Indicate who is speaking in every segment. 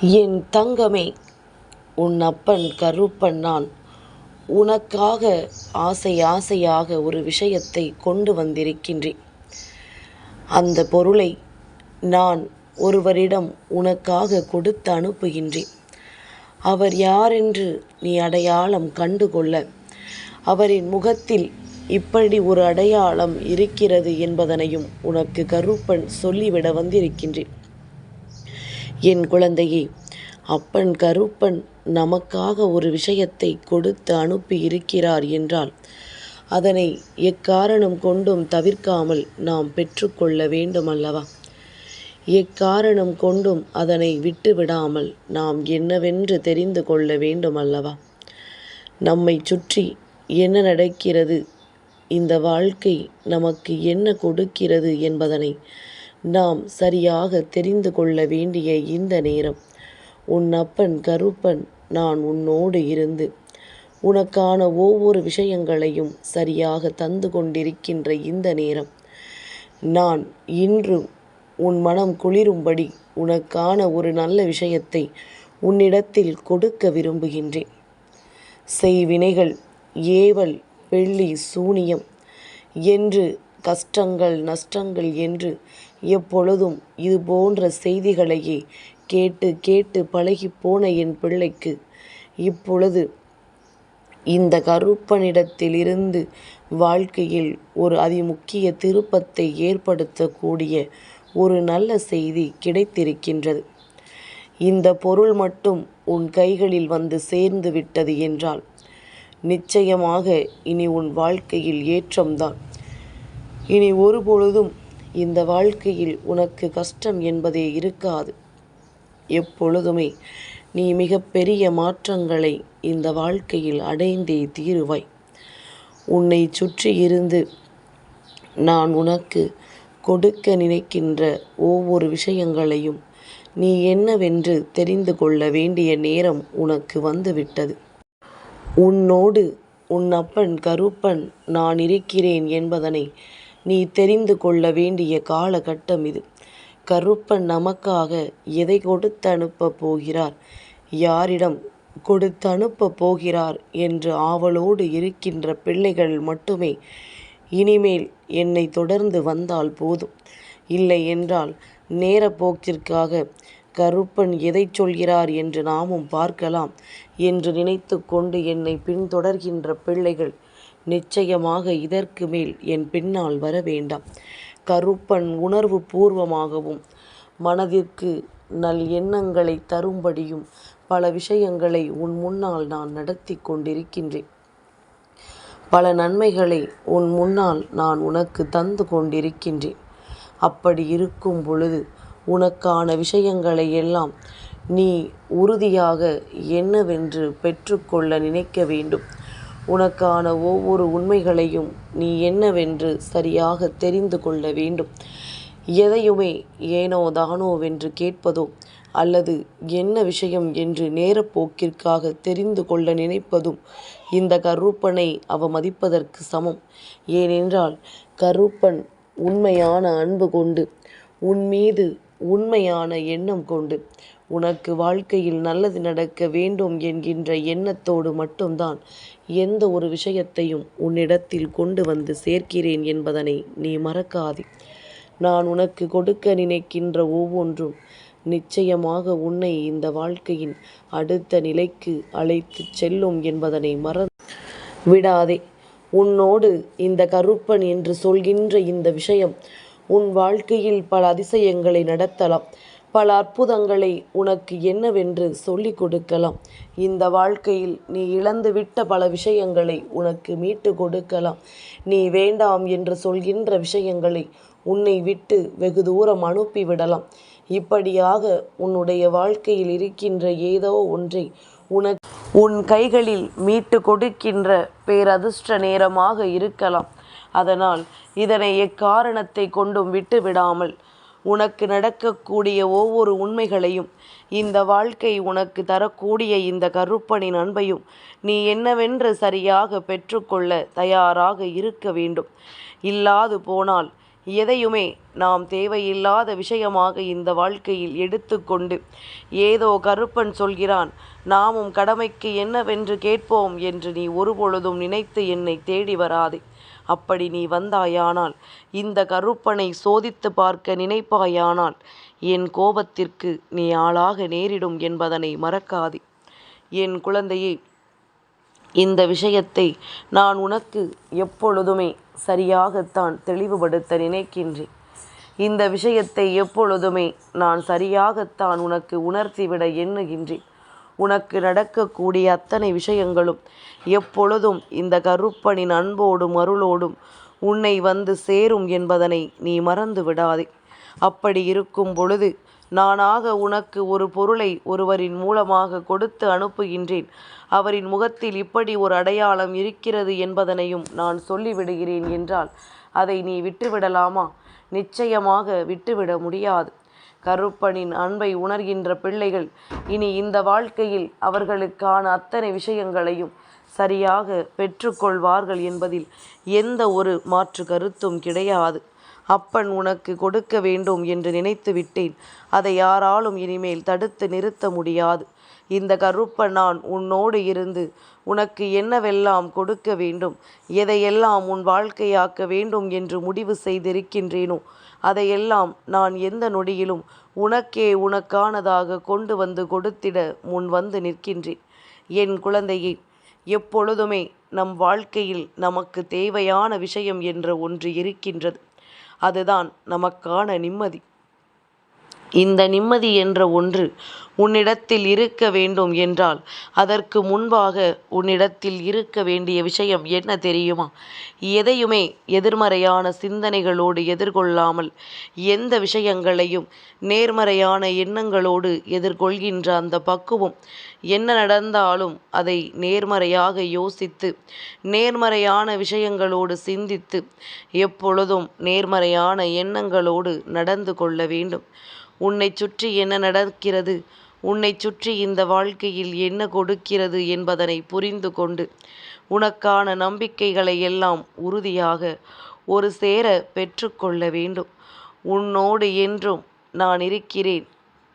Speaker 1: என் தங்கமே உன் அப்பன் கருப்பன் நான். உனக்காக ஆசை ஆசையாக ஒரு விஷயத்தை கொண்டு வந்திருக்கின்றேன். அந்த பொருளை நான் ஒருவரிடம் உனக்காக கொடுத்து அனுப்புகின்றேன். அவர் யாரென்று நீ அடையாளம் கண்டுகொள்ள. அவரின் முகத்தில் இப்படி ஒரு அடையாளம் இருக்கிறது என்பதனையும் உனக்கு கருப்பன் சொல்லிவிட வந்திருக்கின்றேன். என் குழந்தையே அப்பன் கருப்பன் நமக்காக ஒரு விஷயத்தை கொடுத்து அனுப்பி இருக்கிறார் என்றால் அதனை எக்காரணம் கொண்டும் தவிர்க்காமல் நாம் பெற்றுக்கொள்ள வேண்டும் அல்லவா எக்காரணம் கொண்டும் அதனை விட்டுவிடாமல் நாம் என்னவென்று தெரிந்து கொள்ள வேண்டும் அல்லவா நம்மை சுற்றி என்ன நடக்கிறது? இந்த வாழ்க்கை நமக்கு என்ன கொடுக்கிறது என்பதனை நாம் சரியாக தெரிந்து கொள்ள வேண்டிய இந்த நேரம். உன் அப்பன் கருப்பன் நான் உன்னோடு இருந்து உனக்கான ஒவ்வொரு விஷயங்களையும் சரியாக தந்து கொண்டிருக்கின்ற இந்த நேரம். நான் இன்று உன் மனம் குளிரும்படி உனக்கான ஒரு நல்ல விஷயத்தை உன்னிடத்தில் கொடுக்க விரும்புகின்றேன். செய்வினைகள் ஏவல் வெள்ளி சூனியம் என்று கஷ்டங்கள் நஷ்டங்கள் என்று எப்பொழுதும் இது போன்ற செய்திகளையே கேட்டு கேட்டு பழகி போன என் பிள்ளைக்கு. இப்பொழுது இந்த கருப்பனிடத்திலிருந்து வாழ்க்கையில் ஒரு அதிமுக்கிய திருப்பத்தை ஏற்படுத்தக்கூடிய ஒரு நல்ல செய்தி கிடைத்திருக்கின்றது. இந்த பொருள் மட்டும் உன் கைகளில் வந்து சேர்ந்து விட்டது என்றால் நிச்சயமாக இனி உன் வாழ்க்கையில் ஏற்றம்தான். இனி ஒருபொழுதும் இந்த வாழ்க்கையில் உனக்கு கஷ்டம் என்பதே இருக்காது. எப்பொழுதுமே நீ மிகப்பெரிய மாற்றங்களை இந்த வாழ்க்கையில் அடைந்தே தீருவாய். உன்னை சுற்றி இருந்து நான் உனக்கு கொடுக்க நினைக்கின்ற ஒவ்வொரு விஷயங்களையும் நீ என்னவென்று தெரிந்து கொள்ள வேண்டிய நேரம் உனக்கு வந்துவிட்டது. உன்னோடு உன் அப்பன் கருப்பன் நான் இருக்கிறேன் என்பதனை நீ தெரிந்து கொள்ள வேண்டிய காலகட்டம் இது. கருப்பன் நமக்காக எதை கொடுத்து அனுப்ப போகிறார்? யாரிடம் கொடுத்து அனுப்ப போகிறார் என்று ஆவலோடு இருக்கின்ற பிள்ளைகள் மட்டுமே இனிமேல் என்னை தொடர்ந்து வந்தால் போதும். இல்லை என்றால் நேரப்போக்கிற்காக கருப்பன் எதை சொல்கிறார் என்று நாமும் பார்க்கலாம் என்று நினைத்து கொண்டு என்னை பின்தொடர்கின்ற பிள்ளைகள் நிச்சயமாக இதற்கு மேல் என் பின்னால் வர வேண்டாம். கருப்பன் உணர்வு பூர்வமாகவும் மனதிற்கு நல் எண்ணங்களை தரும்படியும் பல விஷயங்களை உன் முன்னால் நான் நடத்தி கொண்டிருக்கின்றேன். பல நன்மைகளை உன் முன்னால் நான் உனக்கு தந்து கொண்டிருக்கின்றேன். அப்படி இருக்கும் பொழுது உனக்கான விஷயங்களை எல்லாம் நீ உறுதியாக என்னவென்று பெற்றுக்கொள்ள நினைக்க வேண்டும். உனக்கான ஒவ்வொரு உண்மைகளையும் நீ என்னவென்று சரியாக தெரிந்து கொள்ள வேண்டும். எதையுமே ஏனோ தானோவென்று கேட்பதோ அல்லது என்ன விஷயம் என்று நேரப்போக்கிற்காக தெரிந்து கொள்ள நினைப்பதும் இந்த கருப்பனை அவமதிப்பதற்கு சமம். ஏனென்றால் கருப்பன் உண்மையான அன்பு கொண்டு உன் மீது உண்மையான எண்ணம் கொண்டு உனக்கு வாழ்க்கையில் நல்லது நடக்க வேண்டும் என்கின்ற எண்ணத்தோடு மட்டும்தான் எந்த ஒரு விஷயத்தையும் உன்னிடத்தில் கொண்டு வந்து சேர்க்கிறேன் என்பதனை நீ மறக்காதே. நான் உனக்கு கொடுக்க நினைக்கின்ற ஒவ்வொன்றும் நிச்சயமாக உன்னை இந்த வாழ்க்கையின் அடுத்த நிலைக்கு அழைத்துச் செல்லும் என்பதனை மற விடாதே. உன்னோடு இந்த கருப்பன் என்று சொல்கின்ற இந்த விஷயம் உன் வாழ்க்கையில் பல அதிசயங்களை நடத்தலாம். பல அற்புதங்களை உனக்கு என்னவென்று சொல்லிக் கொடுக்கலாம். இந்த வாழ்க்கையில் நீ இழந்துவிட்ட பல விஷயங்களை உனக்கு மீட்டு கொடுக்கலாம். நீ வேண்டாம் என்று சொல்கின்ற விஷயங்களை உன்னை விட்டு வெகு தூரம் அனுப்பிவிடலாம் இப்படியாக உன்னுடைய வாழ்க்கையில் இருக்கின்ற ஏதோ ஒன்றை உனக்கு உன் கைகளில் மீட்டு கொடுக்கின்ற பேரதிர்ஷ்ட நேரமாக இருக்கலாம். அதனால் இதனை எக்காரணத்தை கொண்டும் விட்டு விடாமல் உனக்கு நடக்கக்கூடிய ஒவ்வொரு உண்மைகளையும் இந்த வாழ்க்கை உனக்கு தரக்கூடிய இந்த கருப்பனின் அன்பையும் நீ என்னவென்று சரியாக பெற்றுக்கொள்ள தயாராக இருக்க வேண்டும். இல்லாது போனால் எதையுமே நாம் தேவையில்லாத விஷயமாக இந்த வாழ்க்கையில் எடுத்துக்கொண்டு ஏதோ கருப்பன் சொல்கிறான் நாமும் கடமைக்கு என்னவென்று கேட்போம் என்று நீ ஒருபொழுதும் நினைத்து என்னை தேடி வராதே. அப்படி நீ வந்தாயானால் இந்த கருப்பனை சோதித்து பார்க்க நினைப்பாயானால் என் கோபத்திற்கு நீ ஆளாக நேரிடும் என்பதனை மறக்காதே. என் குழந்தையே இந்த விஷயத்தை நான் உனக்கு எப்பொழுதுமே சரியாகத்தான் தெளிவுபடுத்த நினைக்கின்றேன். இந்த விஷயத்தை எப்பொழுதுமே நான் சரியாகத்தான் உனக்கு உணர்த்திவிட எண்ணுகின்றேன். உனக்கு நடக்கக்கூடிய அத்தனை விஷயங்களும் எப்பொழுதும் இந்த கருப்பனின் அன்போடும் அருளோடும் உன்னை வந்து சேரும் என்பதனை நீ மறந்து விடாதே. அப்படி இருக்கும் பொழுது நானாக உனக்கு ஒரு பொருளை ஒருவரின் மூலமாக கொடுத்து அனுப்புகின்றேன். அவரின் முகத்தில் இப்படி ஒரு அடையாளம் இருக்கிறது என்பதனையும் நான் சொல்லிவிடுகிறேன் என்றால் அதை நீ விட்டுவிடலாமா? நிச்சயமாக விட்டுவிட முடியாது. கருப்பனின் அன்பை உணர்கின்ற பிள்ளைகள் இனி இந்த வாழ்க்கையில் அவர்களுக்கான அத்தனை விஷயங்களையும் சரியாக பெற்றுக்கொள்வார்கள் என்பதில் எந்த ஒரு மாற்று கருத்தும் கிடையாது. அப்பன் உனக்கு கொடுக்க வேண்டும் என்று நினைத்து விட்டேன். அதை யாராலும் இனிமேல் தடுத்து நிறுத்த முடியாது. இந்த கருப்பன் நான் உன்னோடு இருந்து உனக்கு என்னவெல்லாம் கொடுக்க வேண்டும்? எதையெல்லாம் உன் வாழ்க்கையாக்க வேண்டும் என்று முடிவு செய்திருக்கின்றேனோ அதையெல்லாம் நான் எந்த நொடியிலும் உனக்கே உனக்கானதாக கொண்டு வந்து கொடுத்திட முன் வந்து நிற்கின்றேன். என் குழந்தையை எப்பொழுதுமே நம் வாழ்க்கையில் நமக்கு தேவையான விஷயம் என்ற ஒன்று இருக்கின்றது. அதுதான் நமக்கான நிம்மதி. இந்த நிம்மதி என்ற ஒன்று உன்னிடத்தில் இருக்க வேண்டும் என்றால் அதற்கு முன்பாக உன்னிடத்தில் இருக்க வேண்டிய விஷயம் என்ன தெரியுமா? எதையுமே எதிர்மறையான சிந்தனைகளோடு எதிர்கொள்ளாமல் எந்த விஷயங்களையும் நேர்மறையான எண்ணங்களோடு எதிர்கொள்கின்ற அந்த பக்குவம் என்ன நடந்தாலும் அதை நேர்மறையாக யோசித்து நேர்மறையான விஷயங்களோடு சிந்தித்து எப்பொழுதும் நேர்மறையான எண்ணங்களோடு நடந்து கொள்ள வேண்டும். உன்னை சுற்றி என்ன நடக்கிறது? உன்னை சுற்றி இந்த வாழ்க்கையில் என்ன கொடுக்கிறது என்பதனை புரிந்து கொண்டு உனக்கான நம்பிக்கைகளை எல்லாம் உறுதியாக ஒரு சேர பெற்றுக்கொள்ள வேண்டும். உன்னோடு என்றும் நான் இருக்கிறேன்.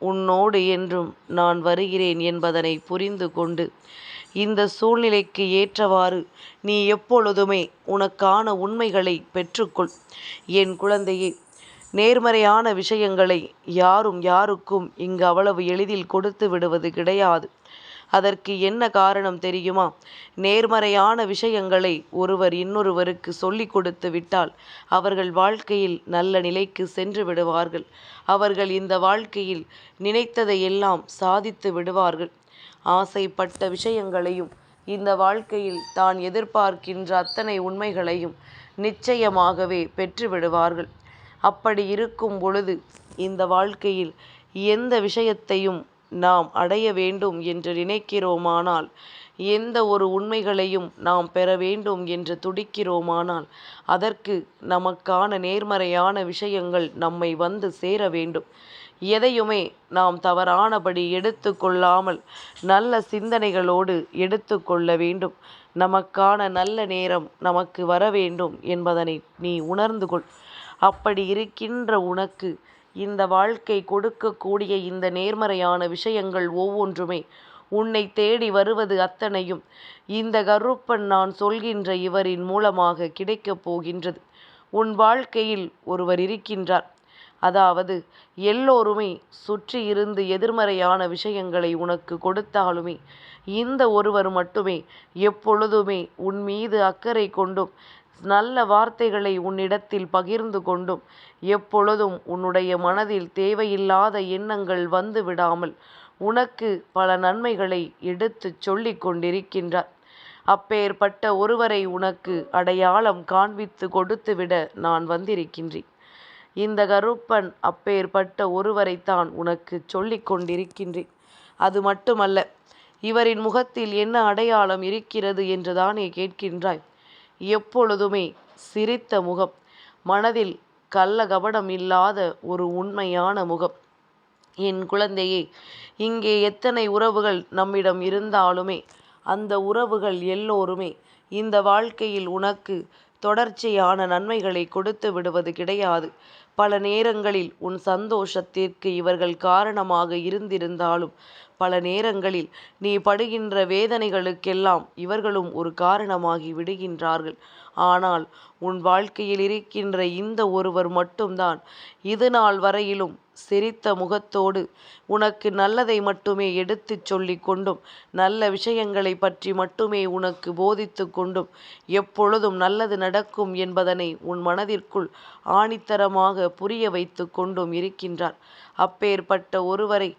Speaker 1: உன்னோடு என்றும் நான் வருகிறேன் என்பதனை புரிந்து கொண்டு இந்த சூழ்நிலைக்கு ஏற்றவாறு நீ எப்பொழுதுமே உனக்கான உண்மைகளை பெற்றுக்கொள். என் குழந்தையே நேர்மறையான விஷயங்களை யாரும் யாருக்கும் இங்கு அவ்வளவு எளிதில் கொடுத்து விடுவது கிடையாது. அதற்கு என்ன காரணம் தெரியுமா? நேர்மறையான விஷயங்களை ஒருவர் இன்னொருவருக்கு சொல்லி கொடுத்து விட்டால் அவர்கள் வாழ்க்கையில் நல்ல நிலைக்கு சென்று விடுவார்கள். அவர்கள் இந்த வாழ்க்கையில் நினைத்ததை எல்லாம் சாதித்து விடுவார்கள். ஆசைப்பட்ட விஷயங்களையும் இந்த வாழ்க்கையில் தான் எதிர்பார்க்கின்ற அத்தனை உண்மைகளையும் நிச்சயமாகவே பெற்று விடுவார்கள். அப்படி இருக்கும் பொழுது இந்த வாழ்க்கையில் எந்த விஷயத்தையும் நாம் அடைய வேண்டும் என்று நினைக்கிறோமானால் எந்த ஒரு உண்மைகளையும் நாம் பெற வேண்டும் என்று துடிக்கிறோமானால் அதற்கு நமக்கான நேர்மறையான விஷயங்கள் நம்மை வந்து சேர வேண்டும். எதையுமே நாம் தவறானபடி எடுத்து கொள்ளாமல் நல்ல சிந்தனைகளோடு எடுத்து கொள்ள வேண்டும். நமக்கான நல்ல நேரம் நமக்கு வர வேண்டும் என்பதனை நீ உணர்ந்து கொள். அப்படி இருக்கின்ற உனக்கு இந்த வாழ்க்கை கொடுக்கக்கூடிய இந்த நேர்மறையான விஷயங்கள் ஒவ்வொன்றுமே உன்னை தேடி வருவது அத்தனையும் இந்த கருப்பன் நான் சொல்கின்ற இவரின் மூலமாக கிடைக்கப் போகின்றது. உன் வாழ்க்கையில் ஒருவர் இருக்கின்றார். அதாவது எல்லோருமே சுற்றி இருந்து எதிர்மறையான விஷயங்களை உனக்கு கொடுத்தாலுமே இந்த ஒருவர் மட்டுமே எப்பொழுதுமே உன் மீது அக்கறை கொண்டும் நல்ல வார்த்தைகளை உன்னிடத்தில் பகிர்ந்து கொண்டும் எப்பொழுதும் உன்னுடைய மனதில் தேவையில்லாத எண்ணங்கள் வந்து விடாமல் உனக்கு பல நன்மைகளை எடுத்துச் சொல்லிக் கொண்டிருக்கின்றார். அப்பேற்பட்ட ஒருவரை உனக்கு அடையாளம் காண்பித்து கொடுத்துவிட நான் வந்திருக்கின்றேன். இந்த கருப்பன் அப்பேற்பட்ட ஒருவரைத்தான் உனக்கு சொல்லிக் கொண்டிருக்கின்றேன். அது மட்டுமல்ல இவரின் முகத்தில் என்ன அடையாளம் இருக்கிறது என்றுதானே கேட்கின்றாய். எப்பொழுதுமே சிரித்த முகம். மனதில் கள்ள கபடம் இல்லாத ஒரு உண்மையான முகம். என் குழந்தையே இங்கே எத்தனை உறவுகள் நம்மிடம் இருந்தாலுமே அந்த உறவுகள் எல்லோருமே இந்த வாழ்க்கையில் உனக்கு தொடர்ச்சியான நன்மைகளை கொடுத்து விடுவது கிடையாது. பல நேரங்களில் உன் சந்தோஷத்திற்கு இவர்கள் காரணமாக இருந்திருந்தாலும் பல நேரங்களில் நீ படுகின்ற வேதனைகளுக்கெல்லாம் இவர்களும் ஒரு காரணமாகி விடுகின்றார்கள். ஆனால் உன் வாழ்க்கையில் இருக்கின்ற இந்த ஒருவர் மட்டும்தான். இது நாள் வரையிலும் சிரித்த முகத்தோடு உனக்கு நல்லதை மட்டுமே எடுத்துச் சொல்லிக் கொண்டும் நல்ல விஷயங்களை பற்றி மட்டுமே உனக்கு போதித்து கொண்டும் எப்பொழுதும் நல்லது நடக்கும் என்பதனை உன் மனதிற்குள் ஆணித்தரமாக புரிய வைத்து கொண்டும் இருக்கின்றார். அப்பேற்பட்ட ஒருவரை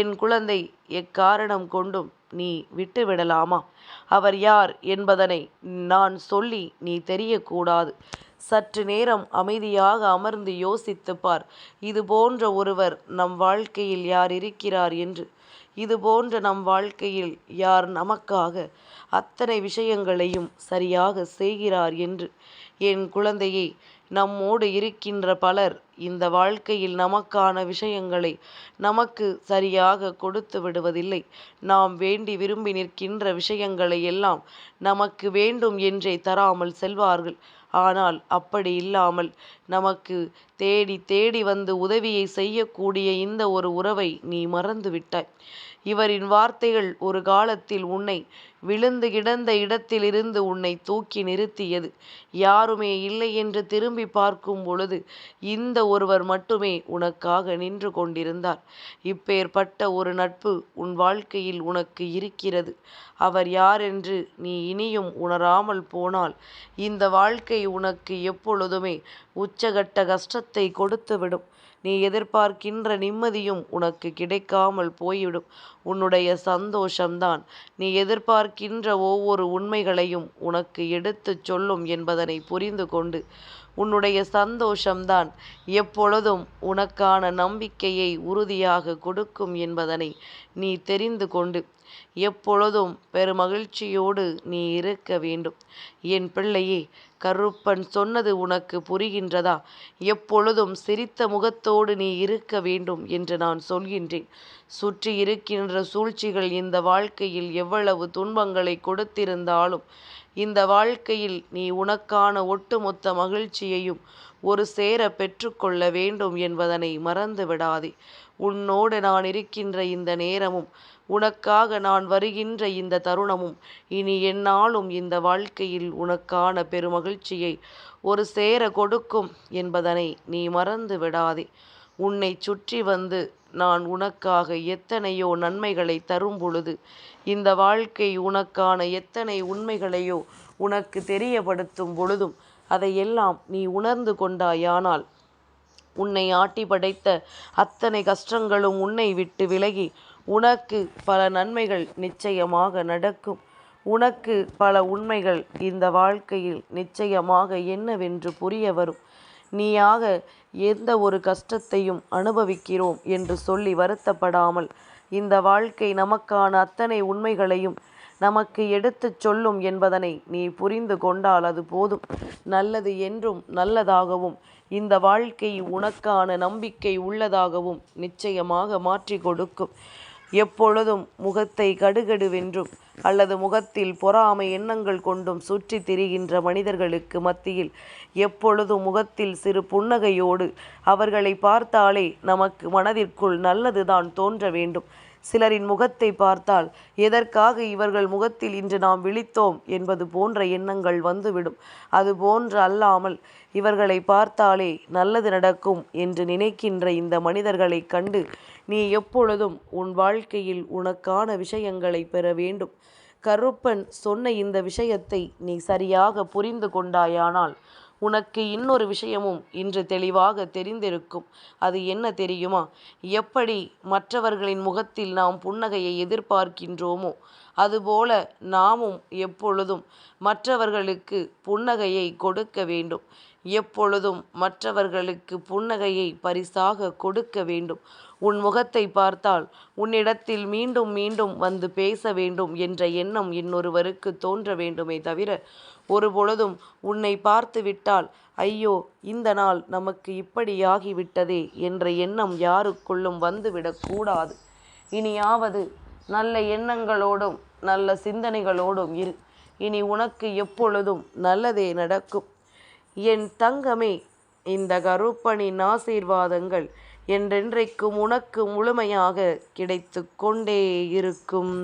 Speaker 1: என் குழந்தை எக்காரணம் கொண்டும் நீ விட்டுவிடலாமா? அவர் யார் என்பதனை நான் சொல்லி நீ தெரியக்கூடாது. சற்று நேரம் அமைதியாக அமர்ந்து யோசித்து பார் இது போன்ற ஒருவர் நம் வாழ்க்கையில் யார் இருக்கிறார் என்று. இது போன்ற நம் வாழ்க்கையில் யார் நமக்காக அத்தனை விஷயங்களையும் சரியாக செய்கிறார் என்று. என் குழந்தையை நம்மோடு இருக்கின்ற பலர் இந்த வாழ்க்கையில் நமக்கான விஷயங்களை நமக்கு சரியாக கொடுத்து விடுவதில்லை. நாம் வேண்டி விரும்பி நிற்கின்ற விஷயங்களை எல்லாம் நமக்கு வேண்டும் என்றே தராமல் செல்வார்கள். ஆனால் அப்படி இல்லாமல் நமக்கு தேடி தேடி வந்து உதவியை செய்யக்கூடிய இந்த ஒரு உறவை நீ மறந்து விட்டாய் இவரின் வார்த்தைகள் ஒரு காலத்தில் உன்னை விழுந்து கிடந்த இடத்திலிருந்து உன்னை தூக்கி நிறுத்தியது. யாருமே இல்லை என்று திரும்பி பார்க்கும் பொழுது இந்த ஒருவர் மட்டுமே உனக்காக நின்று கொண்டிருந்தார். இப்பேற்பட்ட ஒரு நட்பு உன் வாழ்க்கையில் உனக்கு இருக்கிறது. அவர் யாரென்று நீ இனியும் உணராமல் போனால் இந்த வாழ்க்கை உனக்கு எப்பொழுதுமே உச்சகட்ட கஷ்டத்தை கொடுத்துவிடும். நீ எதிர்பார்க்கின்ற நிம்மதியும் உனக்கு கிடைக்காமல் போய்விடும். உன்னுடைய சந்தோஷம்தான். நீ எதிர்பார்க்கின்ற ஒவ்வொரு உண்மைகளையும் உனக்கு எடுத்துச் சொல்லும் என்பதனை புரிந்து கொண்டு உன்னுடைய சந்தோஷம்தான் எப்பொழுதும் உனக்கான நம்பிக்கையை உறுதியாக கொடுக்கும் என்பதனை நீ தெரிந்து கொண்டு எப்பொழுதும் பெருமகிழ்ச்சியோடு நீ இருக்க வேண்டும். என் பிள்ளையே கருப்பன் சொன்னது உனக்கு புரிகின்றதா? எப்பொழுதும் சிரித்த முகத்தோடு நீ இருக்க வேண்டும் என்று நான் சொல்கின்றேன். சுற்றி இருக்கின்ற சூழ்ச்சிகள் இந்த வாழ்க்கையில் எவ்வளவு துன்பங்களை கொடுத்திருந்தாலும் இந்த வாழ்க்கையில் நீ உனக்கான ஒட்டுமொத்த மகிழ்ச்சியையும் ஒரு சேர பெற்றுக்கொள்ள வேண்டும் என்பதனை மறந்து விடாதே உன்னோடு நான் இருக்கின்ற இந்த நேரமும் உனக்காக நான் வருகின்ற இந்த தருணமும் இனி என்னாலும் இந்த வாழ்க்கையில் உனக்கான பெருமகிழ்ச்சியை ஒரு சேர கொடுக்கும் என்பதனை நீ மறந்து விடாதே. உன்னை சுற்றி வந்து நான் உனக்காக எத்தனையோ நன்மைகளை தரும் பொழுது இந்த வாழ்க்கை உனக்கான எத்தனை உண்மைகளையோ உனக்கு தெரியப்படுத்தும் பொழுதும் அதையெல்லாம் நீ உணர்ந்து கொண்டாயானால் உன்னை ஆட்டி படைத்த அத்தனை கஷ்டங்களும் உன்னை விட்டு விலகி உனக்கு பல நன்மைகள் நிச்சயமாக நடக்கும். உனக்கு பல உண்மைகள் இந்த வாழ்க்கையில் நிச்சயமாக என்னவென்று புரிய வரும். நீயாக எந்த ஒரு கஷ்டத்தையும் அனுபவிக்கிறோம் என்று சொல்லி வருத்தப்படாமல் இந்த வாழ்க்கை நமக்கான அத்தனை உண்மைகளையும் நமக்கு எடுத்துச் சொல்லும் என்பதனை நீ புரிந்து கொண்டால் அது போதும். நல்லது என்றும் நல்லதாகவும் இந்த வாழ்க்கை உனக்கான நம்பிக்கை உள்ளதாகவும் நிச்சயமாக மாற்றி கொடுக்கும். எப்பொழுதும் முகத்தை கடுகடுவென்றும் அல்லது முகத்தில் பொறாமை எண்ணங்கள் கொண்டும் சுற்றி திரிகின்ற மனிதர்களுக்கு மத்தியில் எப்பொழுதும் முகத்தில் சிறு புன்னகையோடு அவர்களை பார்த்தாலே நமக்கு மனதிற்குள் நல்லதுதான் தோன்ற வேண்டும். சிலரின் முகத்தை பார்த்தால் எதற்காக இவர்கள் முகத்தில் இன்று நாம் விழித்தோம்? என்பது போன்ற எண்ணங்கள் வந்துவிடும். அது போன்று அல்லாமல் இவர்களை பார்த்தாலே நல்லது நடக்கும் என்று நினைக்கின்ற இந்த மனிதர்களை கண்டு நீ எப்பொழுதும் உன் வாழ்க்கையில் உனக்கான விஷயங்களை பெற வேண்டும். கருப்பன் சொன்ன இந்த விஷயத்தை நீ சரியாக புரிந்து கொண்டாயானால் உனக்கு இன்னொரு விஷயமும் இன்று தெளிவாக தெரிந்திருக்கும். அது என்ன தெரியுமா? எப்படி மற்றவர்களின் முகத்தில் நாம் புன்னகையை எதிர்பார்க்கின்றோமோ அதுபோல நாமும் எப்பொழுதும் மற்றவர்களுக்கு புன்னகையை கொடுக்க வேண்டும். எப்பொழுதும் மற்றவர்களுக்கு புன்னகையை பரிசாக கொடுக்க வேண்டும். உன் முகத்தை பார்த்தால் உன்னிடத்தில் மீண்டும் மீண்டும் வந்து பேச வேண்டும் என்ற எண்ணம் இன்னொருவருக்கு தோன்ற வேண்டுமே தவிர ஒரு பொழுதும் உன்னை பார்த்து விட்டால் ஐயோ இந்த நாள் நமக்கு இப்படியாகிவிட்டதே என்ற எண்ணம் யாருக்குள்ளும் வந்துவிடக்கூடாது இனியாவது நல்ல எண்ணங்களோடும் நல்ல சிந்தனைகளோடும் இரு. இனி உனக்கு எப்பொழுதும் நல்லதே நடக்கும். என் தங்கமே இந்த கருப்பனின் ஆசீர்வாதங்கள் என்றென்றைக்கும் உனக்கு முழுமையாக கிடைத்து கொண்டே இருக்கும்.